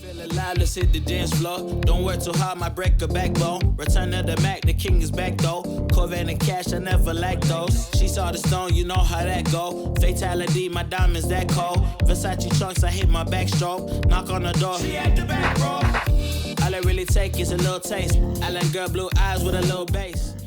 Feel alive, let's hit the dance floor. Don't work too hard, my break a backbone. Return of the Mac, the king is back though. Corvette and cash, I never lack those. She saw the stone, you know how that go. Fatality, my diamonds that cold. Versace trunks, I hit my backstroke. Knock on the door, she at the back, bro. All I really take is a little taste. Island girl, blue eyes with a little bass.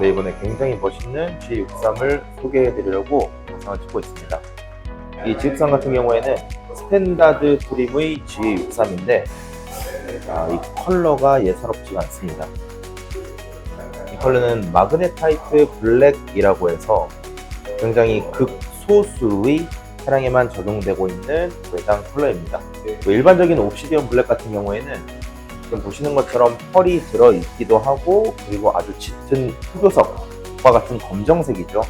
네, 이번에 굉장히 멋있는 G63을 소개해 드리려고 영상을 찍고 있습니다. 이 G63 같은 경우에는 스탠다드 트림의 G63인데 아, 이 컬러가 예사롭지가 않습니다. 이 컬러는 마그네타이트 블랙이라고 해서 굉장히 극소수의 차량에만 적용되고 있는 외장 컬러입니다. 또 일반적인 옵시디언 블랙 같은 경우에는 지금 보시는 것처럼 펄이 들어 있기도 하고 그리고 아주 짙은 흑요석과 같은 검정색이죠.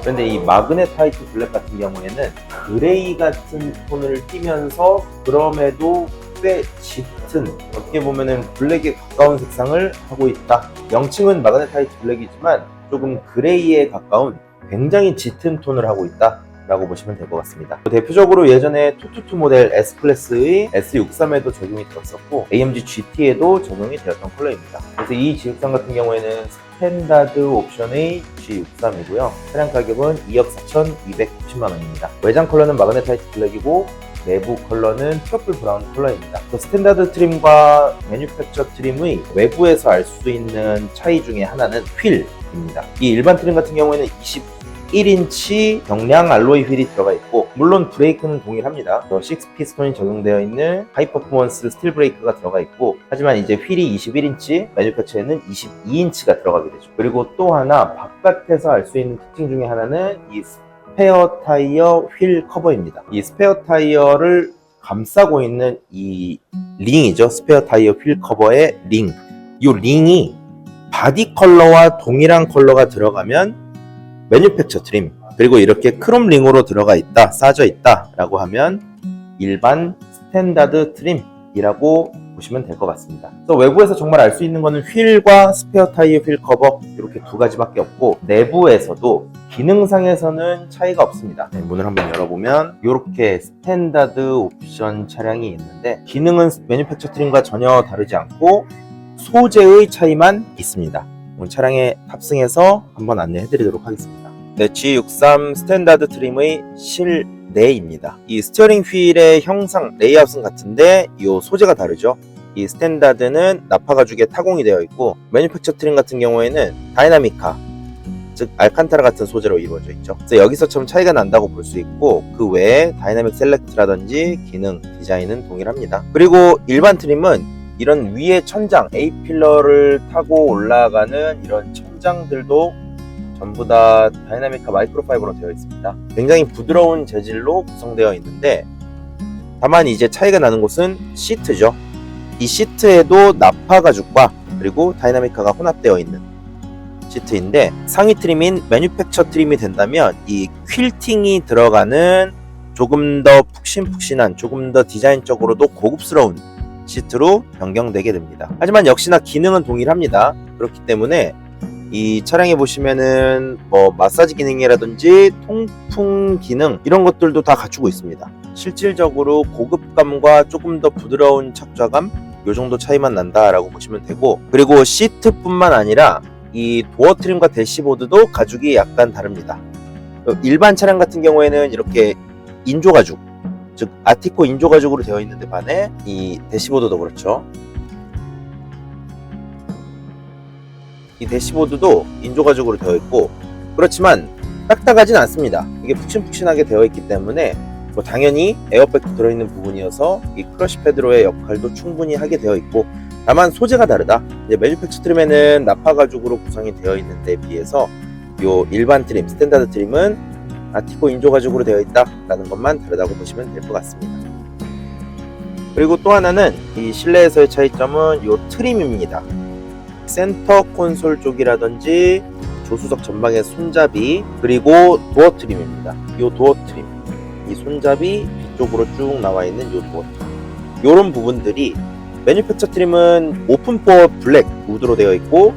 그런데 이 마그네타이트 블랙 같은 경우에는 그레이 같은 톤을 띠면서 그럼에도 꽤 짙은 어떻게 보면은 블랙에 가까운 색상을 하고 있다. 명칭은 마그네타이트 블랙이지만 조금 그레이에 가까운 굉장히 짙은 톤을 하고 있다. 라고 보시면 될 것 같습니다. 대표적으로 예전에 222 모델 S클래스의 S63에도 적용이 되었었고 AMG GT에도 적용이 되었던 컬러입니다. 그래서 이 G63 같은 경우에는 스탠다드 옵션의 G63이고요. 차량 가격은 2억 4,290만 원입니다. 외장 컬러는 마그네타이트 블랙이고 내부 컬러는 트러플 브라운 컬러입니다. 또 스탠다드 트림과 매뉴팩처 트림의 외부에서 알 수 있는 차이 중에 하나는 휠입니다. 이 일반 트림 같은 경우에는 20 1인치 경량 알로이 휠이 들어가 있고 물론 브레이크는 동일합니다. 6 피스톤이 적용되어 있는 하이 퍼포먼스 스틸 브레이크가 들어가 있고 하지만 이제 휠이 21인치, 매뉴팩처에는 22인치가 들어가게 되죠. 그리고 또 하나 바깥에서 알 수 있는 특징 중에 하나는 이 스페어 타이어 휠 커버입니다. 이 스페어 타이어를 감싸고 있는 이 링이죠. 스페어 타이어 휠 커버의 링. 이 링이 바디 컬러와 동일한 컬러가 들어가면 매뉴팩처 트림 그리고 이렇게 크롬 링으로 들어가 있다 싸져 있다 라고 하면 일반 스탠다드 트림이라고 보시면 될 것 같습니다. 그래서 외부에서 정말 알 수 있는 거는 휠과 스페어 타이어 휠 커버 이렇게 두 가지밖에 없고 내부에서도 기능상에서는 차이가 없습니다. 네, 문을 한번 열어보면 이렇게 스탠다드 옵션 차량이 있는데 기능은 매뉴팩처 트림과 전혀 다르지 않고 소재의 차이만 있습니다. 오늘 차량에 탑승해서 한번 안내해 드리도록 하겠습니다. 네, G63 스탠다드 트림의 실내입니다. 이 스티어링 휠의 형상, 레이아웃은 같은데 이 소재가 다르죠. 이 스탠다드는 나파 가죽에 타공이 되어 있고 매니팩처 트림 같은 경우에는 다이나미카 즉 알칸타라 같은 소재로 이루어져 있죠. 그래서 여기서처럼 차이가 난다고 볼 수 있고 그 외에 다이나믹 셀렉트라든지 기능, 디자인은 동일합니다. 그리고 일반 트림은 이런 위에 천장, A 필러를 타고 올라가는 이런 천장들도 전부 다 다이나미카 마이크로파이버로 되어 있습니다. 굉장히 부드러운 재질로 구성되어 있는데 다만 이제 차이가 나는 곳은 시트죠. 이 시트에도 나파 가죽과 그리고 다이나미카가 혼합되어 있는 시트인데 상위 트림인 매뉴팩처 트림이 된다면 이 퀼팅이 들어가는 조금 더 푹신푹신한 조금 더 디자인적으로도 고급스러운 시트로 변경되게 됩니다. 하지만 역시나 기능은 동일합니다. 그렇기 때문에 이 차량에 보시면은 뭐 마사지 기능이라든지 통풍 기능 이런 것들도 다 갖추고 있습니다. 실질적으로 고급감과 조금 더 부드러운 착좌감 요 정도 차이만 난다라고 보시면 되고 그리고 시트뿐만 아니라 이 도어 트림과 대시보드도 가죽이 약간 다릅니다. 일반 차량 같은 경우에는 이렇게 인조 가죽 즉 아티코 인조 가죽으로 되어 있는데 반해 이 대시보드도 그렇죠. 이 대시보드도 인조 가죽으로 되어 있고 그렇지만 딱딱하진 않습니다. 이게 푹신푹신하게 되어 있기 때문에 뭐 당연히 에어백도 들어있는 부분이어서 이 크러쉬 패드로의 역할도 충분히 하게 되어 있고 다만 소재가 다르다. 이제 매뉴팩처 트림에는 나파 가죽으로 구성이 되어 있는데 비해서 요 일반 트림, 스탠다드 트림은 아티코 인조 가죽으로 되어 있다라는 것만 다르다고 보시면 될 것 같습니다. 그리고 또 하나는 이 실내에서의 차이점은 이 트림입니다. 센터 콘솔 쪽이라든지 조수석 전방의 손잡이 그리고 도어 트림입니다. 이 도어 트림, 이 손잡이 뒤쪽으로 쭉 나와 있는 이 도어 트림. 이런 부분들이 매니팩처 트림은 오픈 포 블랙 우드로 되어 있고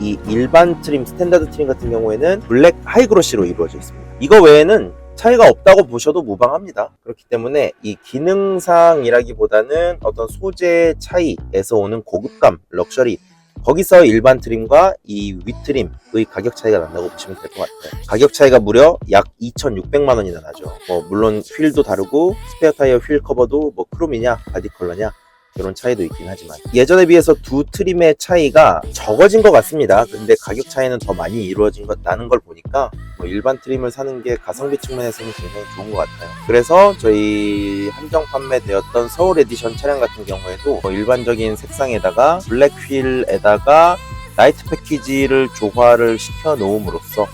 이 일반 트림 스탠다드 트림 같은 경우에는 블랙 하이그로시로 이루어져 있습니다. 이거 외에는 차이가 없다고 보셔도 무방합니다. 그렇기 때문에 이 기능상이라기보다는 어떤 소재 차이에서 오는 고급감, 럭셔리 거기서 일반 트림과 이 윗트림의 가격 차이가 난다고 보시면 될 것 같아요. 가격 차이가 무려 약 2,600만 원이나 나죠. 뭐 물론 휠도 다르고 스페어 타이어 휠 커버도 뭐 크롬이냐 바디 컬러냐 이런 차이도 있긴 하지만 예전에 비해서 두 트림의 차이가 적어진 것 같습니다. 근데 가격 차이는 더 많이 이루어진 것 나는 걸 보니까 뭐 일반 트림을 사는 게 가성비 측면에서는 굉장히 좋은 것 같아요. 그래서 저희 한정 판매되었던 서울 에디션 차량 같은 경우에도 뭐 일반적인 색상에다가 블랙 휠에다가 나이트 패키지를 조화를 시켜 놓음으로써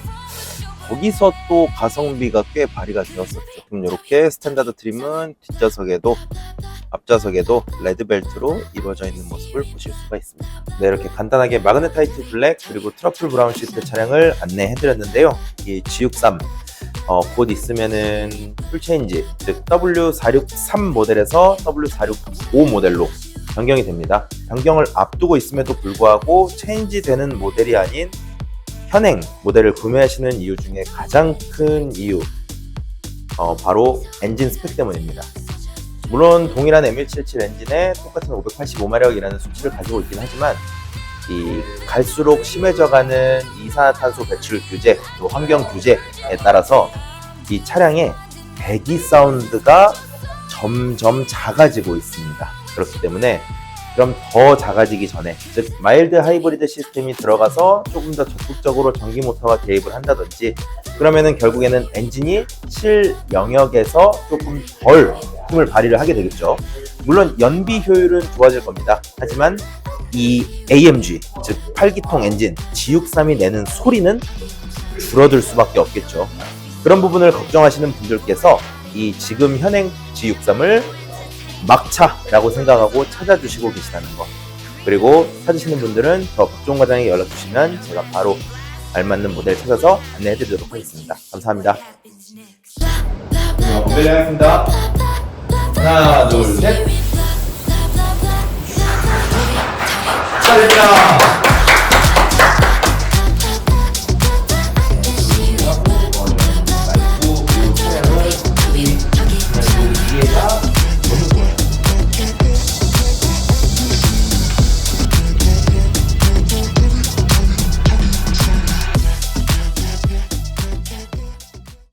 거기서 또 가성비가 꽤 발휘가 되었었죠. 그럼 이렇게 스탠다드 트림은 뒷좌석에도 앞좌석에도 레드벨트로 이루어져 있는 모습을 보실 수가 있습니다. 네, 이렇게 간단하게 마그네타이트 블랙 그리고 트러플 브라운 시트 차량을 안내해드렸는데요. 이 G63 어, 곧 있으면은 풀체인지 즉 W463 모델에서 W465 모델로 변경이 됩니다. 변경을 앞두고 있음에도 불구하고 체인지 되는 모델이 아닌 현행 모델을 구매하시는 이유 중에 가장 큰 이유 어, 바로 엔진 스펙 때문입니다. 물론 동일한 M177 엔진에 똑같은 585마력이라는 수치를 가지고 있긴 하지만 이 갈수록 심해져가는 이산화탄소 배출 규제, 또 환경 규제에 따라서 이 차량의 배기 사운드가 점점 작아지고 있습니다. 그렇기 때문에 그럼 더 작아지기 전에 즉 마일드 하이브리드 시스템이 들어가서 조금 더 적극적으로 전기 모터가 개입을 한다든지 그러면은 결국에는 엔진이 실 영역에서 조금 덜 힘을 발휘를 하게 되겠죠. 물론 연비 효율은 좋아질 겁니다. 하지만 이 AMG 즉 8기통 엔진 G63이 내는 소리는 줄어들 수밖에 없겠죠. 그런 부분을 걱정하시는 분들께서 이 지금 현행 G63을 막차라고 생각하고 찾아주시고 계시다는 거. 그리고 찾으시는 분들은 저 박종 과장에게 연락 주시면 제가 바로 알맞는 모델 찾아서 안내해 드리도록 하겠습니다. 감사합니다. 모델 하겠습니다. 하나, 둘, 셋. 축하드립니다.